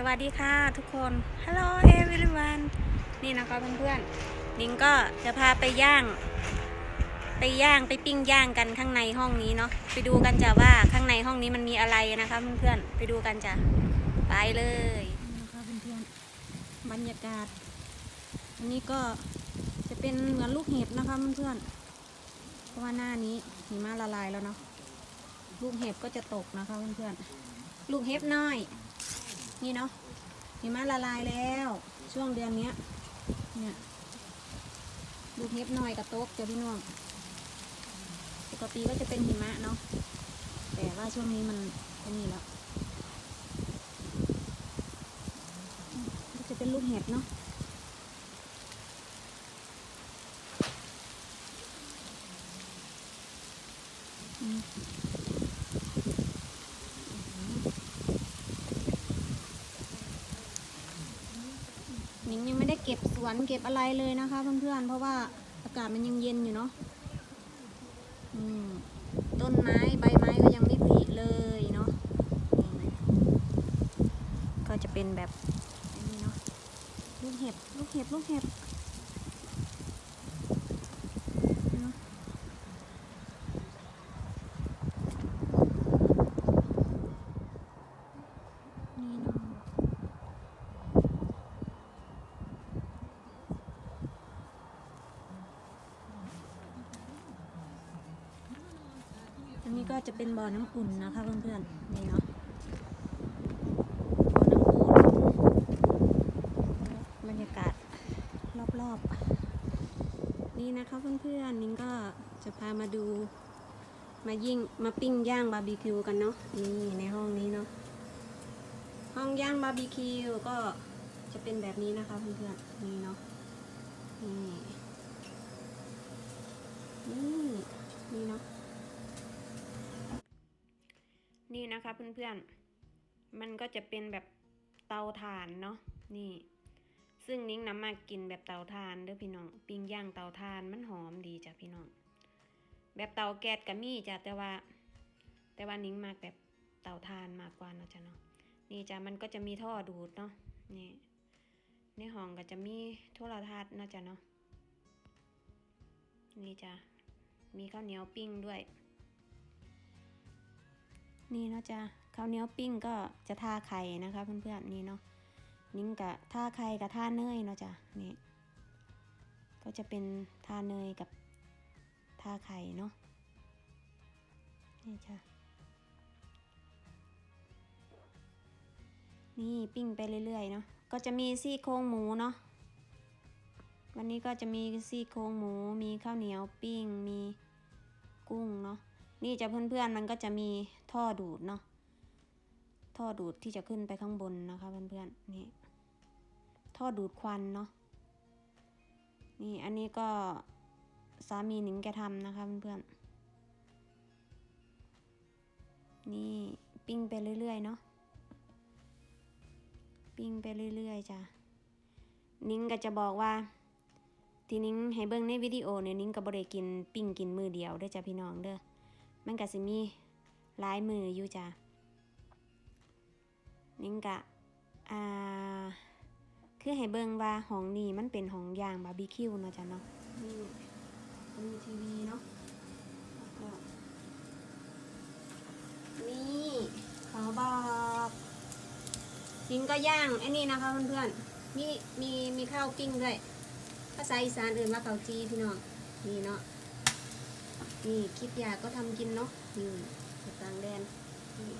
สวัสดีค่ะทุกคน Hello everyone นี่นะคะเพื่อนๆนิ้งก็จะพาไปย่าง ไปย่างไปปิ้งย่างกันข้างในห้องนี้เนาะ ไปดูกันจ้ะว่าข้างในห้องนี้มันมีอะไรนะคะเพื่อนๆ ไปดูกันจ้ะ ไปเลยนะคะเพื่อนๆ บรรยากาศ อันนี้ก็จะเป็นเหมือนลูกเห็บนะคะเพื่อนๆ เพราะว่าหน้านี้หิมะละลายแล้วเนาะ ลูกเห็บก็จะตกนะคะเพื่อนๆ ลูกเห็บน้อย นี่เนาะหิมะละลายแล้ว ช่วงเดือนเนี้ยเนี่ยลูเห็บน้อยกับโต๊กจ้ะพี่น้องปกติก็จะเป็นหิมะเนาะแต่ว่าช่วงนี้มันไอ้นี่แล้วจะเป็นลูกเห็บเนาะอืม หนิงยังไม่ได้เก็บส วนเก็บอะไรเลยนะคะเพื่อนๆ เพราะว่าอากาศมันยังเย็นอยู่เนาะต้นไม้ใบไม้ก็ยังไม่ผลิเลยเนาะก็จะเป็นแบบนี้เนาะลูกเห็บลูกเห็บลูกเห็บเนาะนี่เนาะ อันนี้ก็ จะเป็นบ่อน้ำอุ่นนะคะเพื่อนๆนี่เนาะบ่อน้ำอุ่นบรรยากาศรอบๆ นี่นะคะเพื่อนๆนิ้งก็จะพามาดู มายิ่งมาปิ้งย่างบาร์บีคิวกันเนาะนี่ในห้องนี้เนาะห้องย่างบาร์บีคิวก็จะเป็นแบบนี้นะคะเพื่อนๆนี่เนาะนี่นี่นี่เนาะ นี่นะคะเพื่อนๆ มันก็จะเป็นแบบเตาถ่านเนาะนี่ ซึ่งนิ้งนำมากินแบบเตาถ่านเด้อพี่น้องปิ้งย่างเตาถ่านมันหอมดีจ้ะพี่น้อง แบบเตาแก๊สก็มีจ้ะแต่ว่า แต่ว่านิ้งมากแบบเตาถ่านมากกว่านาะจ้ะเนาะนี่จ้ะมันก็จะมีท่อดูดเนาะนี่ในห้องก็จะมีโทรทัศน์นาะจ้ะเนาะนี่จ้ะมีข้าวเหนียวปิ้งด้วย นี่เนาะจ้ะข้าวเหนียวปิ้งก็จะทาไข่นะคะ เพื่อนๆนี่เนาะนิ้งกะทาไข่กับทาเนยเนาะจ้ะนี่ก็จะเป็นทาเนยกับทาไข่เนาะนี่จ้ะนี่ปิ้งไปเรื่อยๆเนาะก็จะมีซี่โครงหมูเนาะวันนี้ก็จะมีซี่โครงหมู มีข้าวเหนียวปิ้ง มีกุ้งเนาะ นี่จะเพื่อนๆมันก็จะมีท่อดูดเนาะท่อดูดที่จะขึ้นไปข้างบนนะคะเพื่อนๆนี่ท่อดูดควันเนาะนี่อันนี้ก็สามีหนิงแกทำนะคะเพื่อนๆนี่ปิ้งไปเรื่อยๆเนาะปิ้งไปเรื่อยๆจ้ะนิ้งก็จะบอกว่า ที่นิ้งให้เบิ่งในวิดีโอเนี่ยนิ้งก็บ่ได้กินปิ้งกินมือเดียวเด้อจ้ะพี่น้องเด้อ มันก็สิมีหลายมืออยู่จ้ะนิ้งกะอ่าคือให้เบิ่งว่าห้องนี้มันเป็นห้องย่างบาร์บีคิวเนาะจ้ะเนาะนี่มีทีวีเนาะนี่ขอบอกนิ้งก็ย่างไอ้นี่นะคะเพื่อนๆมีมีมีข้าวปิ้งด้วยภาษาอีสานอื่นว่าข้าวจีพี่น้องนี่เนาะ นี่คลิปยาก็ทำกินเนาะนี่ต่างแดนนี่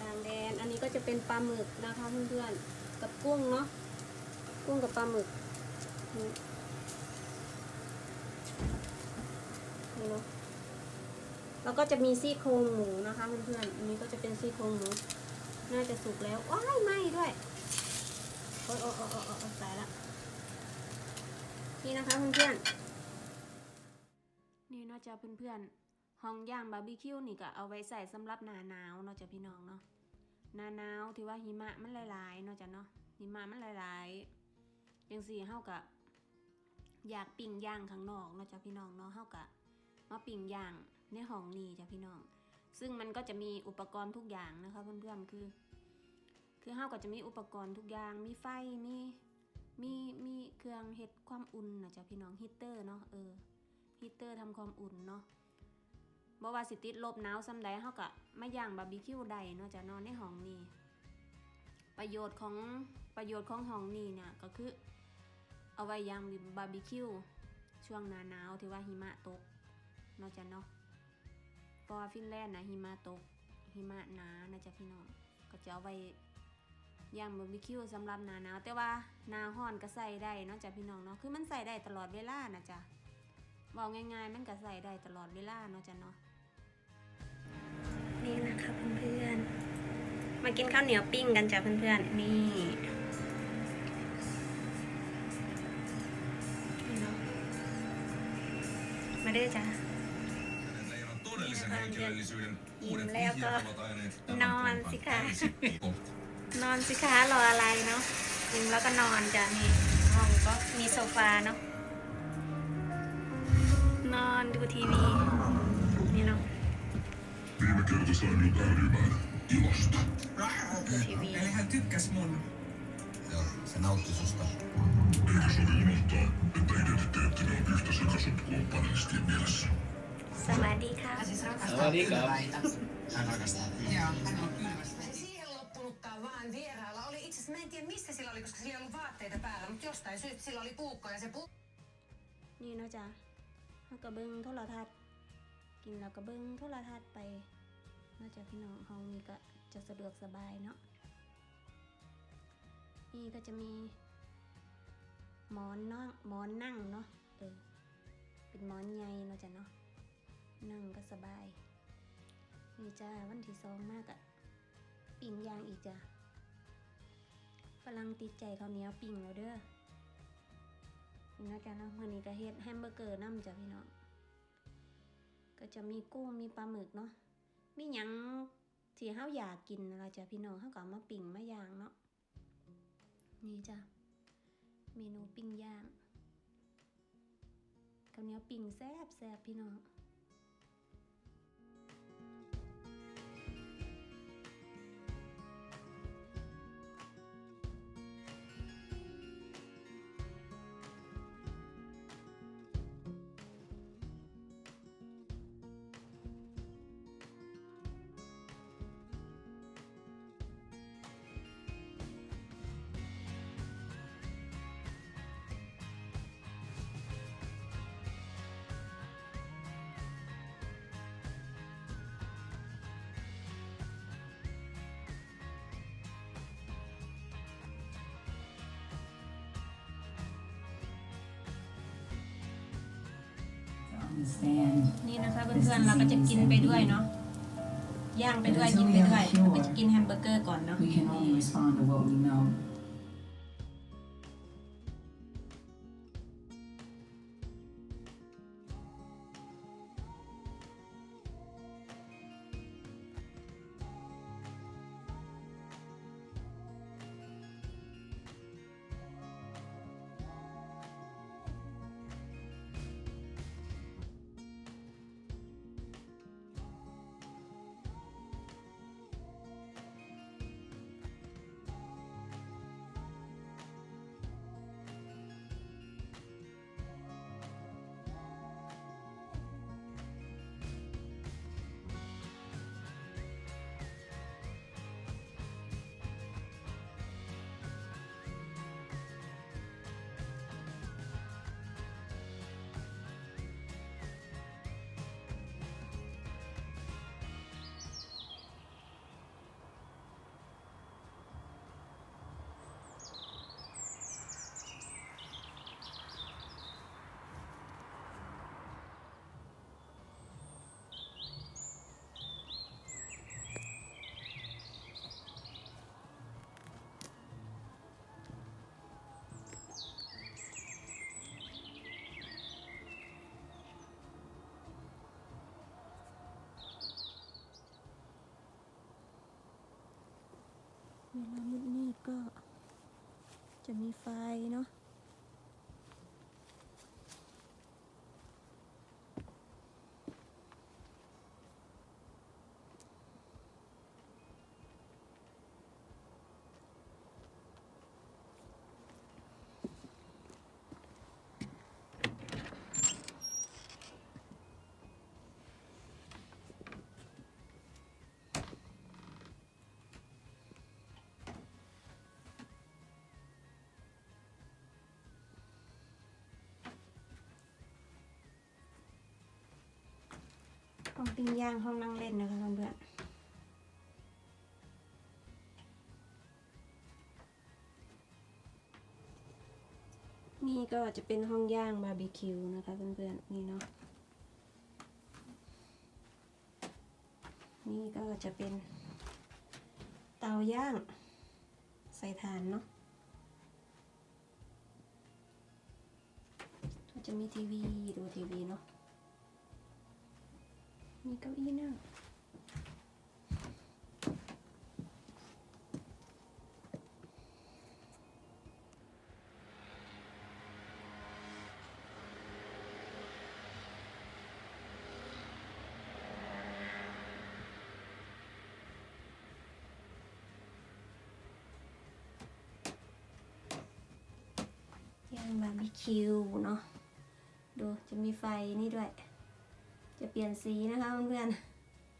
ต่างแดน อันนี้ก็จะเป็นปลาหมึกนะคะเพื่อนๆ กับกุ้งเนาะ กุ้งกับปลาหมึกนี่เนาะแล้วก็จะมีซี่โครงหมูนะคะเพื่อนๆ อันนี้ก็จะเป็นซี่โครงหมู น่าจะสุกแล้วว้ายไหม้ด้วยโอ๊ยโอ๊ยโอ๊ยโอ๊ยโอ๊ยตายละ นี่นะคะเพื่อนๆ นี่เนาะจ้ะเพื่อนๆห้องย่างบาร์บีคิวนี่ก็เอาไว้ใส่สำหรับหน้าหนาวเนาะจ้ะพี่น้องเนาะหน้าหนาวที่ว่าหิมะมันหลายๆเนาะจ้ะเนาะหิมะมันหลายๆจังสี่เฮากะอยากปิ้งย่างข้างนอกเนาะจ้ะพี่น้องเนาะเฮากะมาปิ้งย่างในห้องนี้จ้ะพี่น้อง ซึ่งมันก็จะมีอุปกรณ์ทุกอย่างนะคะเพื่อนๆคือ คือเฮาก็จะมีอุปกรณ์ทุกอย่างมีไฟมีมีมีเครื่องเฮ็ดความอุ่นนะจ๊ะพี่น้องฮีเตอร์เนาะเออ ฮีเตอร์ทำความอุ่นเนาะบ่ว่าสิติดลบหนาวซำใดเฮาก็มาย่างบาร์บีคิวได้เนาะจะนอนในห้องนี้ ประโยชน์ของประโยชน์ของห้องนี้เนี่ยก็คือ เอาไว้ย่างบาร์บีคิวช่วงหน้าหนาวที่ว่าหิมะตกเนาะจ้ะเนาะเพราะว่าฟินแลนด์นะหิมะตกหิมะหนานะจ๊ะพี่น้องก็จะเอาไว้ย่างบาร์บีคิวสำหรับหนาหนาวแต่ว่าหนาฮ้อนก็ใส่ได้เนาะจ้ะพี่น้องเนาะคือมันใส่ได้ตลอดเวลานะจ๊ะ บอกง่ายๆ มันก็ใส่ได้ตลอดเวลาเนาะจ้ะเนาะนี่นะคะเพื่อนๆ มากินข้าวเหนียวปิ้งกันจ้ะเพื่อนๆ นี่นี่เนาะมาเด้อจ้ะ Että ihan todellisen henkilöllisyyden Niin, uudet Leo, vihjaavat aineet noin tämän sika. pohjan ensi- นอนสิคะรออะไรเนาะกินแล้วก็นอนจ้ะนี่ห้องก็มีโซฟาเนาะ นอนดูทีวี นี่เนาะ Viime kerta sain minut ällymään ilosta. TV. Eli hän tykkäs mun. Joo, se nautti susta. Eikä sovi unohtaa, että identiteettini on yhtä sekasotku kuin panelistien mielessä. สวัสดีค่ะ Hän siis rakastaa Sawadika. kylväitä. Hän rakastaa Joo, hän on kylvästä. Ei siihen loppunutkaan vaan vierailla. Oli itse asiassa, mä en tiedä missä sillä oli, koska sillä ei ollut vaatteita päällä, mutta jostain syystä sillä oli puukko ja se puukko นี่ เนาะจ้ะเขาก็เบิ้งโทรทัศน์ กินแล้วก็เบิ้งโทรทัศน์ไปนอกจากพี่น้องห้องนี้ก็จะสะดวกสบายเนาะนี่ก็จะมีหมอนนั่งหมอนนั่งเนาะเออเป็นหมอนใหญ่เนาะจ้ะเนาะนั่งก็สบายนี่จ้าวันที่สองมากอะปิ่งยางอีกจ้ะฝรั่งติดใจข้าวเหนียวปิ่งแล้วเด้อ นี่นะจ๊ะเนาะมื่อนี้ก็เฮ็ดแฮมเบอร์เกอร์น้ำจ้ะพี่น้องก็จะมีกุ้งมีปลาหมึกเนาะมีหยังที่เฮาอยากกินนะล่ะจ้ะพี่น้องเฮาก็เอามาปิ่งมาย่างเนาะนี่จ้ะเมนูปิ้งย่างข้าวเหนียวปิ้งแซ่บแซ่บพี่น้อง understand นี่นะคะเพื่อนๆเราก็จะกินไปด้วยเนาะย่างไปด้วยกินไปด้วยเราก็จะกินแฮมเบอร์เกอร์ก่อนเนาะ we can only respond to what we know. เวลามืดๆก็จะมีไฟเนาะ ห้องปิ้งย่างห้องนั่งเล่นนะคะเพื่อนๆนี่ก็จะเป็นห้องย่างบาร์บีคิวนะคะเพื่อนๆนี่เนาะนี่ก็จะเป็นเตาย่าง ใส่ถ่านเนาะก็จะมีทีวีดูทีวีเนาะ มีเก้าอี้นั่งย่างบาร์บีคิวเนาะ ดูจะมีไฟนี่ด้วย จะเปลี่ยนสีนะคะเพื่อน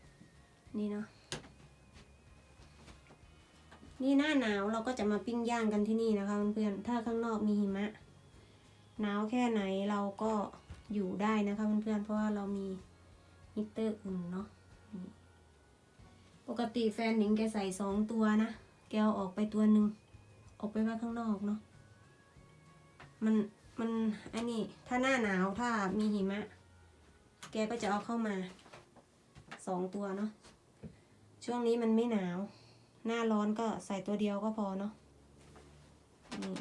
ๆนี่เนาะนี่หน้าหนาวเราก็จะมาปิ้งย่างกันที่นี่นะคะเพื่อนๆถ้าข้างนอกมีหิมะ หนาวแค่ไหนเราก็อยู่ได้นะคะเพื่อนๆเพราะว่าเรามีฮีเตอร์อุ่นเนาะปกติแฟนหนิงแกใส่สองตัวนะแกเอาออกไปตัวหนึ่งออกไปไว้ข้างนอกเนาะมันมันอ้นี่ถ้าหน้าหนาวถ้ามีหิมะ แกก็จะเอาเข้ามาสองตัวเนาะช่วงนี้มันไม่หนาว หน้าร้อนก็ใส่ตัวเดียวก็พอเนาะนี่